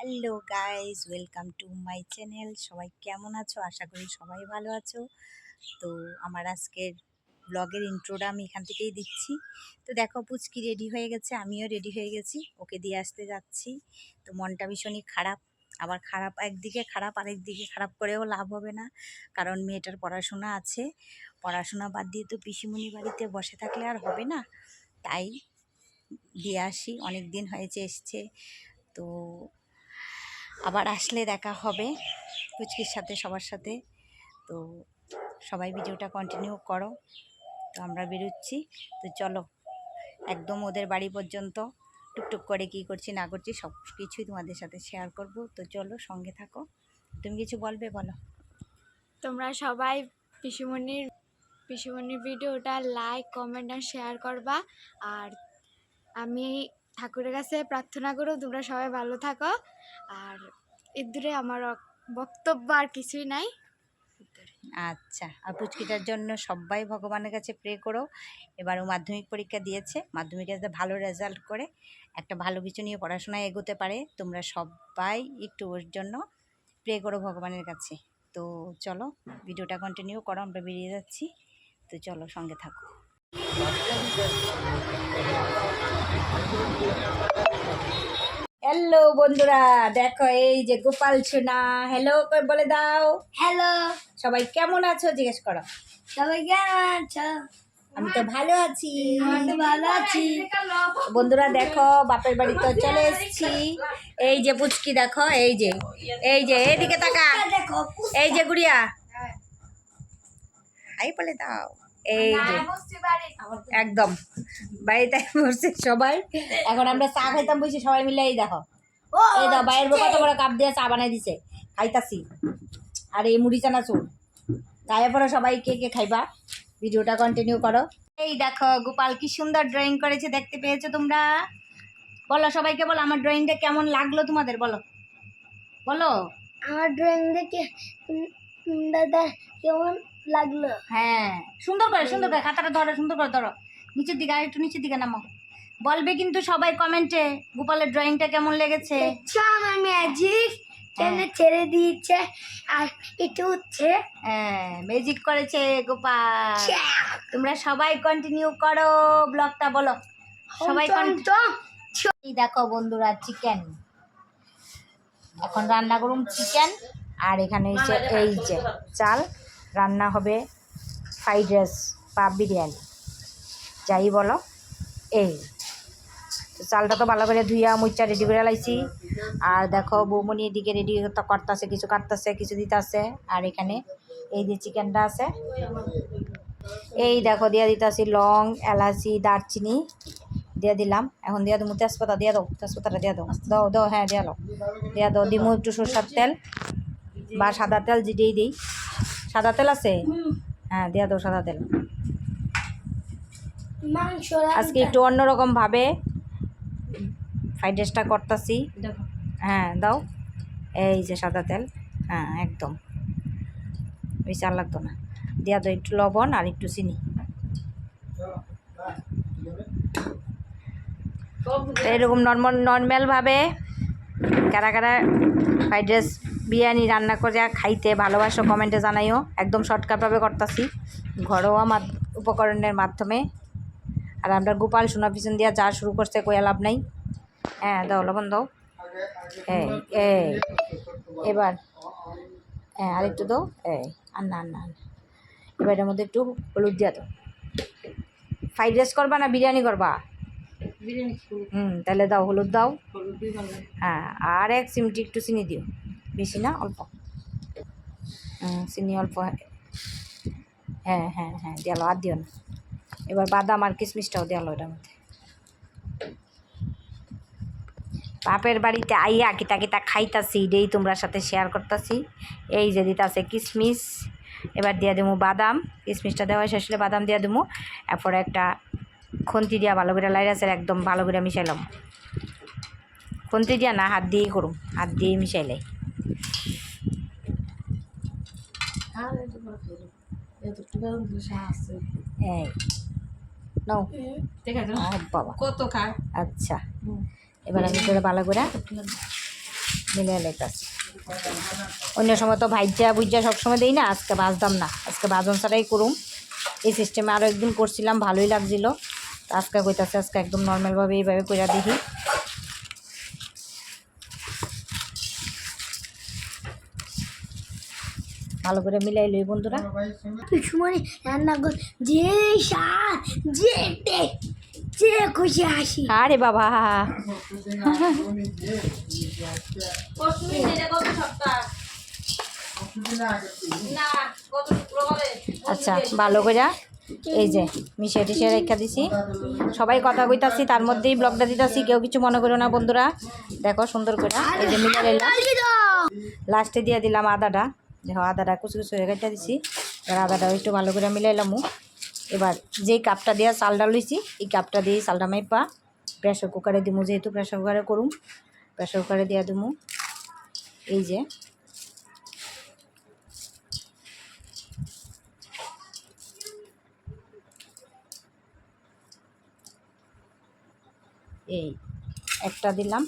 Hello guys welcome to my channel. সবাই কেমন আছো? আশা করি সবাই ভালো আছো। তো আমার আজকের ব্লগের ইন্ট্রোটা আমি এখান থেকেই দিচ্ছি। তো দেখো, পুচকি রেডি হয়ে গেছে, আমিও রেডি হয়ে গেছি। ওকে দিয়ে আসতে যাচ্ছি। তো মনটা ভীষণই খারাপ। আবার খারাপ একদিকে খারাপ আরেক দিকে খারাপ করেও লাভ হবে না। কারণ মেয়েটার পড়াশোনা আছে। পড়াশোনা বাদ দিয়ে তো পিসিমণি বাড়িতে বসে থাকলে আর হবে না। তাই দিয়ে আসি। অনেক দিন হয়েছে এসছে। তো আবার আসলে দেখা হবে পুচকির সাথে, সবার সাথে। তো সবাই ভিডিওটা কন্টিনিউ করো। তো আমরা বেরোচ্ছি। তো চলো, একদম ওদের বাড়ি পর্যন্ত টুকটুক করে কি করছি, না করছি, সব কিছুই তোমাদের সাথে শেয়ার করব। তো চলো, সঙ্গে থাকো। তুমি কিছু বলবে, বলো। তোমরা সবাই পিসুমণির পিসুমণির ভিডিওটা লাইক কমেন্ট আর শেয়ার করবা। আর আমি ঠাকুরের কাছে প্রার্থনা করো তোমরা সবাই ভালো থাকো। আর এদূরে আমার বক্তব্য আর কিছুই নাই। আচ্ছা আর পুচকিটার জন্য সবাই ভগবানের কাছে প্রে করো। এবার ও মাধ্যমিক পরীক্ষা দিয়েছে, মাধ্যমিকে যাতে ভালো রেজাল্ট করে। একটা ভালো কিছু নিয়ে পড়াশোনায় এগোতে পারে। তোমরা সবাই একটু ওর জন্য প্রে করো ভগবানের কাছে। তো চলো ভিডিওটা কন্টিনিউ করো, আমরা বেরিয়ে যাচ্ছি। তো চলো, সঙ্গে থাকো। হ্যালো বন্ধুরা। দেখো এই যে গোপাল সোনা হ্যালো বলে দাও। হ্যালো সবাই কেমন আছো? জিজ্ঞেস করো। সবাই কেমন আছো? আমি তো ভালো আছি। ভালো আছি। বন্ধুরা দেখো বাপের বাড়ি তো চলে এসেছি। এই যে পুচকি দেখো এই যে এই যে এইদিকে তাকা। দেখো এই যে গুড়িয়া। হাই বলে দাও। এই যে একদম। বাড়িতে বসে সবাই। এখন আমরা চা খাইতাম বসে সবাই মিলে এই দেখো। এই দাও বাইরের কত বড় কাপ দিয়ে চা বানাই দিছে। খাইতাছি। আর এই মুড়ি চানাচুর তারপরে সবাই কে কে খাইবা? ভিডিওটা কন্টিনিউ করো। এই দেখো গোপাল কি সুন্দর ড্রয়িং করেছে দেখতে পেয়েছ তোমরা? বলো সবাইকে বলো আমার ড্রয়িংটা কেমন লাগল তোমাদের? বলো। বলো। আমার ড্রয়িং দেখে দাদা কেমন লাগল। হ্যাঁ। সুন্দর করে সুন্দর করে খাতাটা ধরো সুন্দর করে ধরো। নিচের দিকে আর একটু নিচের দিকে নামো বলবে কিন্তু সবাই কমেন্টে গোপালের ড্রয়িংটা কেমন লেগেছে? আমার ম্যাজিক টেনে ছেড়ে দিয়েছে আর এটা হচ্ছে হ্যাঁ ম্যাজিক করেছে গোপাল। তোমরা সবাই কন্টিনিউ করো ব্লগটা বলো। সবাই এই দেখো বন্ধুরা চিকেন এখন রান্না করুন চিকেন আর এখানে এই যে চাল। রান্না হবে ফ্রাইড রাইস বা বিরিয়ানি। যাই বলো, এই। চালটা তো ভালো করে ধুইয়া মুচা রেডি করে লাইছি। আর দেখো, বৌমনি এদিকে রেডি করতেছে, কিছু কাটতেছে, কিছু দিতেছে। আর এখানে এই যে চিকেনটা আছে, এই দেখো, দিয়া দিতেছি লং, এলাচি, দারচিনি, দিয়ে দিলাম। এখন দিয়া দেবো তেজপাতা, দিয়ে দাও, তেজপাতাটা দিয়ে দাও। দাও দাও হ্যাঁ দিয়ে দাও। দিয়ে দাও, দিমু একটু সরষার তেল বা সাদা তেল যেটাই দিই। সাদা তেল আছে? হ্যাঁ দিয়ে দাও সাদা তেল। আজকে একটু অন্যরকম ভাবে ফ্রাইড রাইসটা করতেছি। হ্যাঁ দাও। এই যে সাদা তেল। হ্যাঁ একদম। বেশি আর লাগতো না। দিয়া দাও একটু লবণ আর একটু চিনি। এরকম নর্মাল নর্মালভাবে কারা কারা ফ্রাইড রাইস বিরিয়ানি রান্না করে খাইতে ভালোবাসো কমেন্টে জানাইও। একদম শর্টকাটভাবে করতেছি। ঘরোয়া উপকরণের মাধ্যমে। আর আমরা গোপাল সোনা পিছন দিয়া যা শুরু করছে কইয়া লাভ নাই। হ্যাঁ দাও লবণ দাও। এই এই। এবার হ্যাঁ আরেকটু দাও। এই আর না না আর না। এবার এটার মধ্যে একটু হলুদ দিয়া দাও। ফ্রাইড রাইস করবা না বিরিয়ানি করবা? হুম তাহলে দাও হলুদ দাও। হ্যাঁ আর এক চিমটি একটু চিনি দিও। বেশি না, অল্প। চিনি অল্প। হ্যাঁ হ্যাঁ হ্যাঁ দিয়ালো, আর দিও না। এবার বাদাম আর কিশমিশটাও দিয়ালো এটার মধ্যে। বাপের বাড়িতে আইয়া কিতা কিতা খাইতাছি, এটাই তোমরা সাথে শেয়ার করতাছি। এই যে দিতাছে কিশমিশ, এবার দিয়ে দেবো বাদাম। কিশমিশটা দেওয়া শেষ হলে বাদাম দিয়ে দেবো এরপরে একটা খন্তি দিয়া ভালো করে লাইরাসের একদম ভালো করে মিশাইলাম। খন্তি দিয়া না, হাত দিয়েই করুম, হাত দিয়েই মিশাইলে এই নাও ও বাবা কত খায়। আচ্ছা। এবার আমি করে ভালো করে মিলে অন্য সময় তো ভাইজা বুঝা সবসময় দেই না আজকে বাজদাম না। আজকে বাজন ছাড়াই করুম। এই সিস্টেমে আরও একদিন করছিলাম ভালোই লাগছিল। আজকে কইতাছে আজকে একদম নর্মালভাবে এইভাবে কইরা দেখি। ভালো করে মিলাই লই বন্ধুরা পিছুমনি রান্না কর যে স্বাদ যে যে খুশি হাসি আরে বাবা আচ্ছা ভালো করে এই যে মিশিয়ে টিশিয়ে রেখা দিছি সবাই কথা কইতাছি তার মধ্যেই ব্লগটা দিতাছি কেউ কিছু মনে করো না বন্ধুরা দেখো সুন্দর করে এই যে মিলে লাস্টে দিয়ে দিলাম আদাটা দেখো আদাটা কুচি কুচি করে কেটে দিছি। এবার আদাটা একটু ভালো করে মিলাইলাম এবার যেই কাপটা দিয়ে চালটা লইছি, এই কাপটা দিয়ে চালটা মাইপা প্রেশার কুকারে দিমু, যেহেতু প্রেশার কুকারে করুম। প্রেশার কুকারে দিয়ে দিমু। এই যে। এই একটা দিলাম।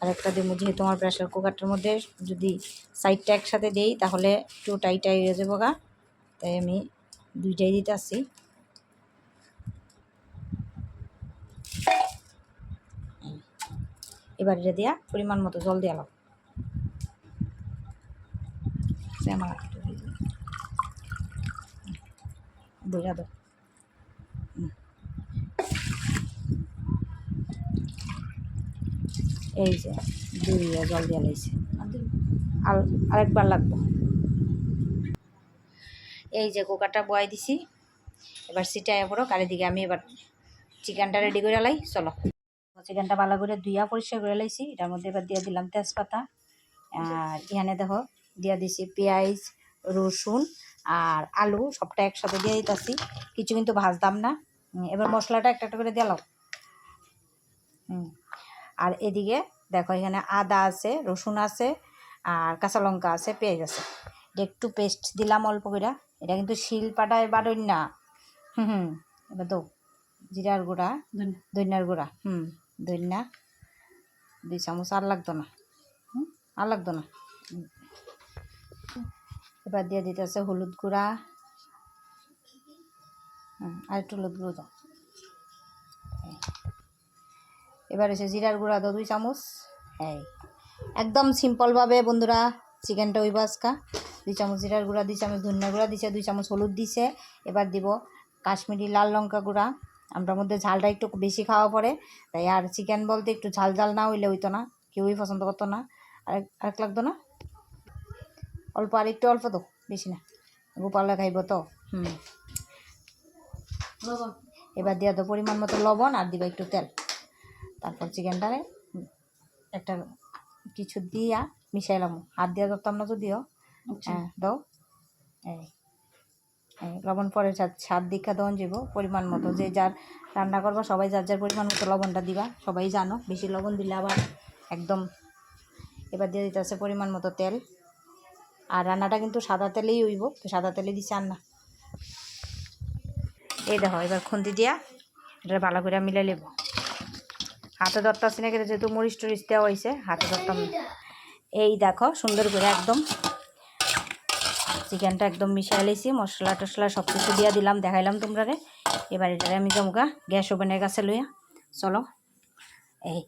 আর একটা দিব, যেহেতু আমার প্রেশার কুকারটার মধ্যে যদি সাইডটা একসাথে দেই, তাহলে একটু টাই টাই হয়ে যাব গা। তাই আমি দুইটাই দিতে আসছি। এবার এটা দিয়া পরিমাণ মতো জল দিয়ে আলাম। বইরা দাও। এই যে দুই জল দিয়ে লাইছে। আর আরেকবার লাগবো। এই যে কুকারটা বয়াই দিছি। এবার সিটাই পড়ো, কালি দিকে আমি এবার চিকেনটা রেডি করে লাই, চলো। চিকেনটা ভালো করে ধুইয়া পরিষ্কার করে লাইছি। এটার মধ্যে এবার দিয়ে দিলাম তেজপাতা। আর এখানে দেখো, দিয়ে দিছি পেঁয়াজ, রসুন আর আলু, সবটা একসাথে দিয়ে দিতেছি। কিছু কিন্তু ভাজতাম না। এবার মশলাটা একটা একটা করে দিলাম হুম। আর এদিকে দেখো এখানে আদা আছে রসুন আছে আর কাঁচা লঙ্কা আছে পেঁয়াজ আছে। এটা একটু পেস্ট দিলাম অল্প করে এটা কিন্তু শিল পাটায় বাড়ই না। হুম হুম। এবার দো জিরার গুঁড়া ধনিয়ার গুঁড়া। হুম ধনিয়া। দুই চামচ আর লাগতো না। হুম আর লাগতো না। এবার দিয়ে দিতে আছে হলুদ গুঁড়া। হুম আর একটু হলুদ গুঁড়ো দাও। এবার এসে জিরার গুঁড়া দাও দুই চামচ। হ্যাঁ একদম সিম্পলভাবে বন্ধুরা চিকেনটা ওই বাসকা দুই চামচ জিরার গুঁড়া, দুই চামচ ধনিয়া গুঁড়া দিছে, দুই চামচ হলুদ দিছে। এবার দিব কাশ্মীরি লাল লঙ্কা গুঁড়া। আমরার মধ্যে ঝালটা একটু বেশি খাওয়া পড়ে, তাই আর চিকেন বলতে একটু ঝাল ঝাল না হইলে হইতো না, কেউই পছন্দ করতো না। আরেক আরেক লাগতো না? অল্প আর একটু অল্প তো বেশি না। গোপালে খাইব তো, হুম। এবার দিয়া তো পরিমাণ মতো লবণ আর দিবা একটু তেল। তারপর চিকেনটারে একটা কিছু দিয়া মিশাইলাম হাত দিয়া ধরতাম না যদিও হ্যাঁ দাও। এই লবণ পরে স্বাদ দীক্ষা দেওয়ান যাব পরিমাণ মতো। যে যার রান্না করবা সবাই যার যার পরিমাণ মতো লবণটা দিবা সবাই জানো। বেশি লবণ দিলে আবার একদম এবার দিয়ে দিতে আছে পরিমাণ মতো তেল। আর রান্নাটা কিন্তু সাদা তেলেই হইব তো সাদা তেলে দিচ্ছে আর না। এই দেখো এবার খুন্তি দিয়া এটা ভালো করে মিলাই নেব। হাতে ধরতাছি না, কিন্তু যেহেতু মরিচ টরিচ দেওয়া হয়েছে, হাতে ধরতাম এই দেখো, সুন্দর করে একদম চিকেনটা একদম মিশাই লাইছি মশলা টশলা সব কিছু দিয়া দিলাম, দেখাইলাম তোমরা রে এবার এটারে আমি জমকা গ্যাস ওভেনের কাছে লইয়া। চলো। এই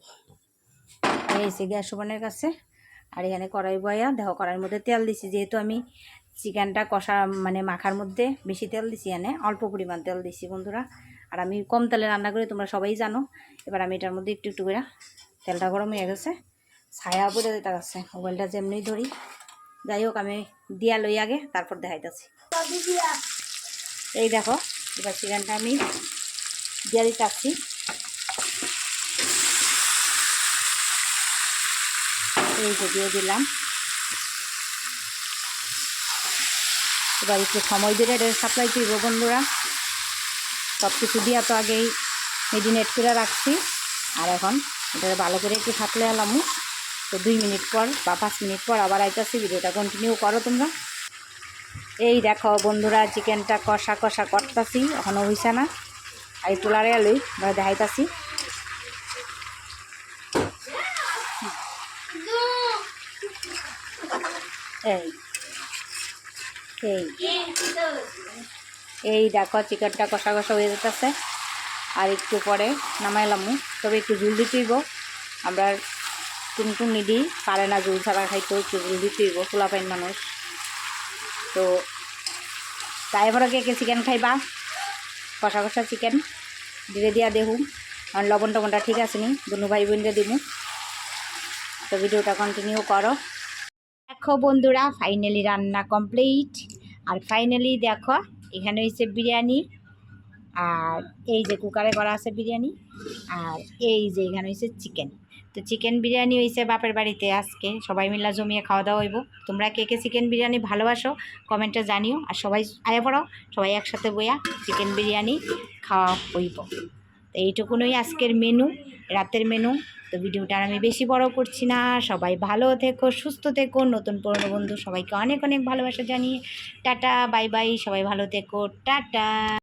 এই সে গ্যাস ওভেনের কাছে। আর এখানে কড়াই বয়া, দেখো কড়াইয়ের মধ্যে তেল দিছি, যেহেতু আমি চিকেনটা কষা মানে মাখার মধ্যে বেশি তেল দিছি এনে অল্প পরিমাণ তেল দিছি বন্ধুরা। আর আমি কম তেলে রান্না করি, তোমরা সবাই জানো। এবার আমি এটার মধ্যে একটু একটু করে তেলটা গরম হয়ে গেছে। ছায়া পড়ে দিতে গেছে মোবাইলটা যেমনি ধরি। যাই হোক, আমি দিয়া লই আগে, তারপর দেখাইতেছি। এই দেখো, এবার চিকেনটা আমি দিয়া দিতে আসছি এই দিয়ে দিলাম। এবার একটু সময় দিলে সাপ্লাই দিব বন্ধুরা। সব কিছু দিয়া তো আগেই মেডিনেট করে রাখছি। আর এখন এটা ভালো করে একটু থাকলে এলাম তো দুই মিনিট পর বা পাঁচ মিনিট পর আবার আইতাছি, ভিডিওটা কন্টিনিউ করো তোমরা। এই দেখো বন্ধুরা, চিকেনটা কষা কষা করতাছি এখনও হইছে না। একটু লাড়ে আলুই দেখাইতাছি। এই এই। এই দেখো চিকেনটা কষা কষা হয়ে যেতেছে। আর একটু পরে নামাইলাম তবে একটু জুল দিতেইব আমরা টুনটুনি নিদি পারে না জুল ছাড়া খাইতেও একটু জুল দিতেইব খোলা পাইন মানুষ। তো এবারে কে কে চিকেন খাইবা? কষা কষা চিকেন দিয়ে দিয়া দেহু। আর লবণ টবণটা ঠিক আছে নি দুনু ভাই বোনকে দিমু। তো ভিডিওটা কন্টিনিউ করো। দেখো বন্ধুরা ফাইনালি রান্না কমপ্লিট আর ফাইনালি দেখো এখানে হয়েছে বিরিয়ানি, আর এই যে কুকারে করা আছে বিরিয়ানি, আর এই যে এখানে হয়েছে চিকেন। তো চিকেন বিরিয়ানি হয়েছে বাপের বাড়িতে আজকে, সবাই মিলা জমিয়ে খাওয়া দাওয়া হইব। তোমরা কে কে চিকেন বিরিয়ানি ভালোবাসো, কমেন্টে জানিও। আর সবাই আয়া পড়ো সবাই একসাথে বইয়া চিকেন বিরিয়ানি খাওয়া হইব। তো এইটুকুনই আজকের মেনু রাতের মেনু তো ভিডিওটা আর আমি বেশি বড় করছি না। সবাই ভালো থেকো, সুস্থ থেকো, নতুন পুরনো বন্ধু সবাইকে অনেক অনেক ভালোবাসা জানিয়ে। টাটা, বাই বাই, সবাই ভালো থেকো, টাটা।